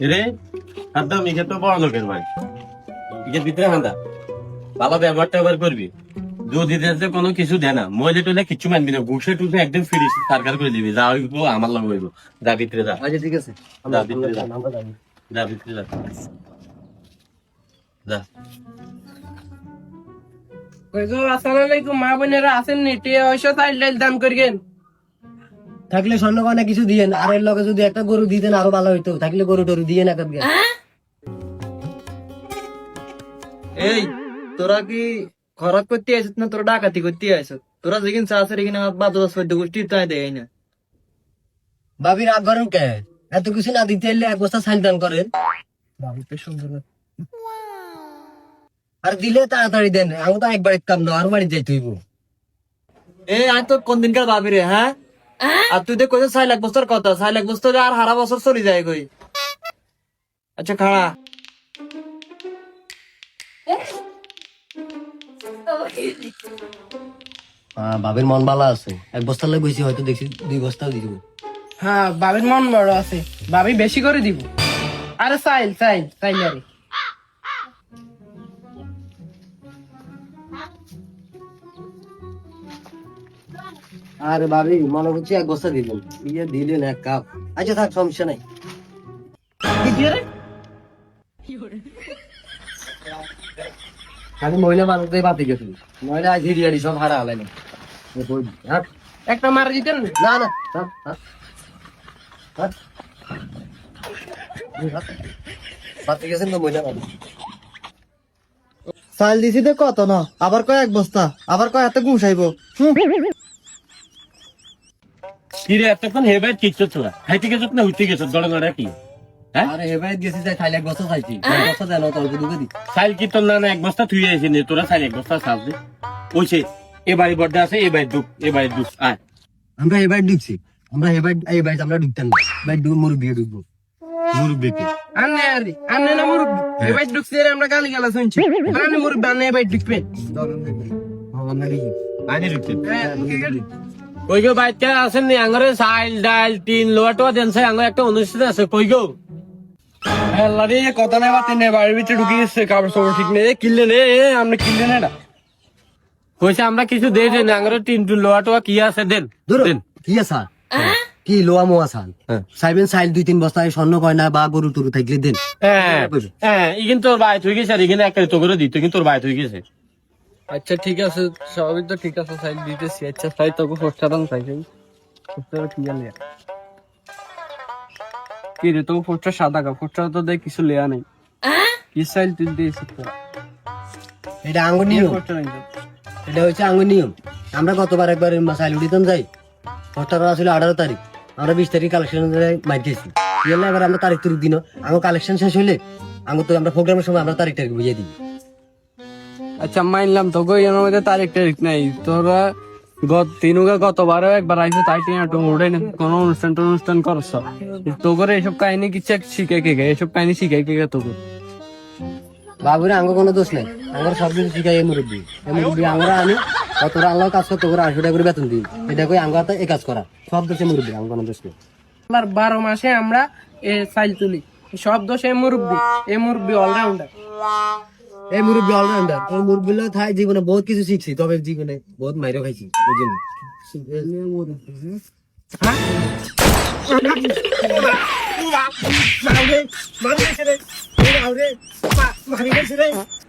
রে একদম ইকে তো বড় লোকের ভাই। হাঁদা। ভালো ব্যবহার ট্যাবহার করবি। যদি দেশে কোনো কিছু দেয় না। মহিলা টুলে কিচ্ছু মানবি না। ঘুষে টুসে একদম ফিরি সরকার করে দিবি। যা হইব আমার লগে হইব। যা ভিতরে যা। আচ্ছা ঠিক আছে। যা ভিতরে যা। যা ভিতরে যা। যা। আসসালামু আলাইকুম। মা বোনেরা আছেন নি? টিয়া পয়সা চাইল দাম করিয়েন থাকলে স্বর্ণ গয়না কিছু দিয়েন আর এর লগে যদি একটা গরু দিতেন আরও ভালো হইতো। থাকলে গরু টরু দিয়ে না কাপগে এই তোরা কি খরচ করতে আইসত না তোরা ডাকাতি করতে আইসত? তোরা যেদিন যেখানে চাষের এখানে বাদ দশ চোদ্দ গোষ্ঠী তাই দেয় না। ভাবি রাগ করেন কে? এত কিছু না দিতে এলে এক বস্তা সাইল দান করেন। আর দিলে তাড়াতাড়ি দেন আমি তো একবার কাম না আর বাড়ি যাইতে হইব। এই আমি তো কোন দিনকার ভাবি রে হ্যাঁ? আর তুই দেখ কইছিস ছয় লাখ বছর কথা ছয় লাখ বছর আর হারা বছর চলে যায় কই আচ্ছা খাড়া বাবির মন ভালো আছে। এক বস্তা লাগে বেশি হয়তো দেখছি দুই বস্তাও দিব। হ্যাঁ বাবির মন বড় আছে। বাবি বেশি করে দিব। আরে চাইল চাইল চাইল আরে আরে ভাবি মনে করছি এক বস্তা দিলেন। ইয়ে দিলেন এক কাপ। আচ্ছা থাক সমস্যা নাই। কি খালি মহিলা মানুষদের বাতি গেছে। মহিলা আজ হিরিয়ারি সব হারা হলেন একটা মারা দিতেন না? না। বাতি গেছেন তো মহিলা মানুষ। চাল দিছি তো কত ন? আবার কয় এক বস্তা? আবার কয় এত গুছাইব কি রে এতক্ষণ হেবে কিচ্ছু তোরা খাইতে গেছ না হইতে গেছ গড়ে গড়ে কি? হ্যাঁ? আরে এবার গেছি যাই খাইলে এক বস্তা খাইছি এক বস্তা দেন তোর ঢুকে দি। সাইল কি তোর না না এক বস্তা থুই আইছি নে তোরা সাইল এক বস্তা সাজ দে। ওইছে এ বাড়ি বড়দা আছে এ বাড়ি দুপ এ বাড়ি দুপ আয়। আমরা এবার ঢুকছি। আমরা এবার এই বাড়িতে আমরা ঢুকতাম না। এবার ডু মুরগি ঢুকবো। মুরব্বিকে। আন্নে আরে আন্নে না মুরব্বি। এবার ঢুকছে রে আমরা গালি গালা শুনছি। আন্নে মুরব্বি আন্নে এবার ঢুকবেন আমরা ঢুকি আনি ঢুকতে হ্যাঁ, গো বাইতে আছেন নি? ডাল লোয়া টোয়া দেন সাই আঙ্গর একটা অনুষ্ঠান আছে কই গো আল্লাহ কথা নাই বাতি নেই বাড়ির ভিতরে ঢুকে গেছে কাপড় সবর ঠিক নেই। কিনলে নে আপনি কিনলে না কইছে আমরা কিছু দেই দেন টুন লোয়া টোয়া কি আছে দেন দেন। কি আসান কি লোয়া মোয়া সান হ্যাঁ। সাইবেন সাইল দুই তিন বস্তা স্বর্ণ গয়না বা গরু টরু থাকলে দেন। হ্যাঁ হ্যাঁ ইগিন তোর বাইত হয়ে গেছে আর ইগিন একটা তো করে দিত কিন্তু তোর বাইত হয়ে গেছে। আচ্ছা ঠিক আছে সবই তো ঠিক আছে সাইল দিতেছি। আচ্ছা তাই তোকে ফোস্টাদাম চাইছি ফোস্টার কি জানি কি রে তো ফোস্টার সাদা কা ফোস্টার তো দেখ কিছু লেয়া নেই। কি সাইল তুই দিয়েছিস তোরা? এটা আঙ্গুর নিয়ম এটা হচ্ছে আঙ্গুর নিয়ম আমরা গতবার একবার সাইল উঠিতাম যাই। ফোস্টার আসলে আঠারো তারিখ। আমরা বিশ তারিখ কালেকশন মাইতেছি এবার আমরা তারিখ তারিখ দিন আমার কালেকশন শেষ হইলে আঙ্গুর তো আমরা প্রোগ্রামের সময় আমরা তারিখ তারিখ বুঝিয়ে দিই। আচ্ছা মানলাম তোকে এর মধ্যে তারিখ তারিখ নাই। তোরা গত তিনুকে গতবারও একবার আইসে তাই টিয়া তো উঠে না কোনো অনুষ্ঠান অনুষ্ঠান করছ? তো করে এসব কাহিনী কিছু এক শিখে কে গে এসব কাহিনী শিখে কে গে তোকে বাবুরে আঙ্গ কোনো দোষ নাই। আমার সব কিছু শিখাই এই মুরব্বী। এই মুরব্বী আমরা আনি কতটা আল্লাহ কাজ করতে করে আড়াইশো টাকা করে বেতন দিই। এটা কই আঙ্গ হাতে এই কাজ করা। সব দোষে মুরব্বী আঙ্গ কোনো দোষ নেই। বারো মাসে আমরা এ চাইল তুলি। সব দোষ মুরব্বি এই মুরব্বি অলরাউন্ডার এই মুরব্বী অলরাউন্ডার তোর মুরব্বী থাই জীবনে বহুত কিছু শিখছি তবে জীবনে বহুত মাইরও খাইছি বুঝলি হ্যাঁ